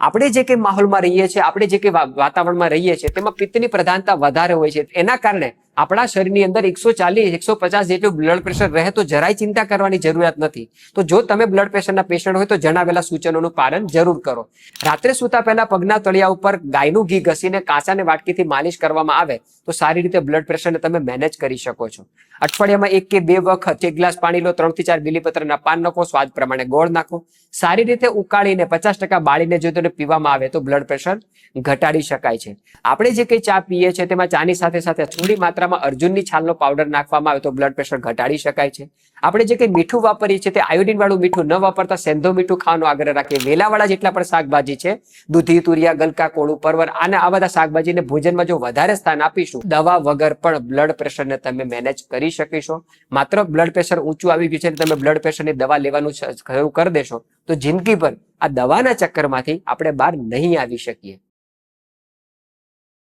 આપણે જે કંઈ માહોલમાં રહીએ છીએ, આપણે જે કંઈ વાતાવરણમાં રહીએ છીએ, તેમાં પિત્તની પ્રધાનતા વધારે હોય છે. એના કારણે આપણા શરીરની અંદર એકસો ચાલીસ, એકસો પચાસ જેટલું બ્લડ પ્રેશર રહે તો જરાય ચિંતા કરવાની જરૂરિયાત નથી. તો જો તમે બ્લડ પ્રેશરના પેશન્ટ હોય તો જણાવેલા સૂચનોનું પાલન જરૂર કરો. રાત્રે સૂતા પહેલા પગના તળિયા ઉપર ગાયનું ઘી ઘસીને કાંસાને વાટકીથી માલિશ કરવામાં આવે તો સારી રીતે બ્લડ પ્રેશરને તમે મેનેજ કરી શકો છો. અઠવાડિયામાં એક કે બે વખત એક ગ્લાસ પાણી લો ત્રણથી ચાર બીલીપત્રના પાન નાખો, સ્વાદ પ્રમાણે ગોળ નાખો. સારી રીતે ઉકાળીને પચાસ ટકા બાળીને જો તેને પીવામાં આવે તો બ્લડ પ્રેશર ઘટાડી શકાય છે. આપણે જે કંઈ ચા પીએ છીએ તેમાં ચાની સાથે સાથે થોડી માત્રામાં અર્જુનની છાલનો પાવડર નાખવામાં આવે તો બ્લડ પ્રેશર ઘટાડી શકાય છે. આપણે જે કંઈ મીઠું વાપરીએ છીએ તે આયોડિન વાળું મીઠું ન વાપરતા સેંધો મીઠું ખાવાનો આગ્રહ રાખીએ. વેલાવાળા જેટલા પણ શાકભાજી છે, દૂધી, તુરિયા, ગલકા, કોળું, પરવર, આને આ બધા શાકભાજીને ભોજનમાં જો વધારે સ્થાન આપીશું, દવા વગર પણ બ્લડ પ્રેશરને તમે મેનેજ કરી શકીશો. માત્ર બ્લડ પ્રેશર ઊંચું આવી ગયું છે તમે બ્લડ પ્રેશરની દવા લેવાનું શરૂ કરી દેશો. તો જિંદગીભર આ દવાના ચક્કરમાંથી આપણે બહાર નહીં આવી શકીએ.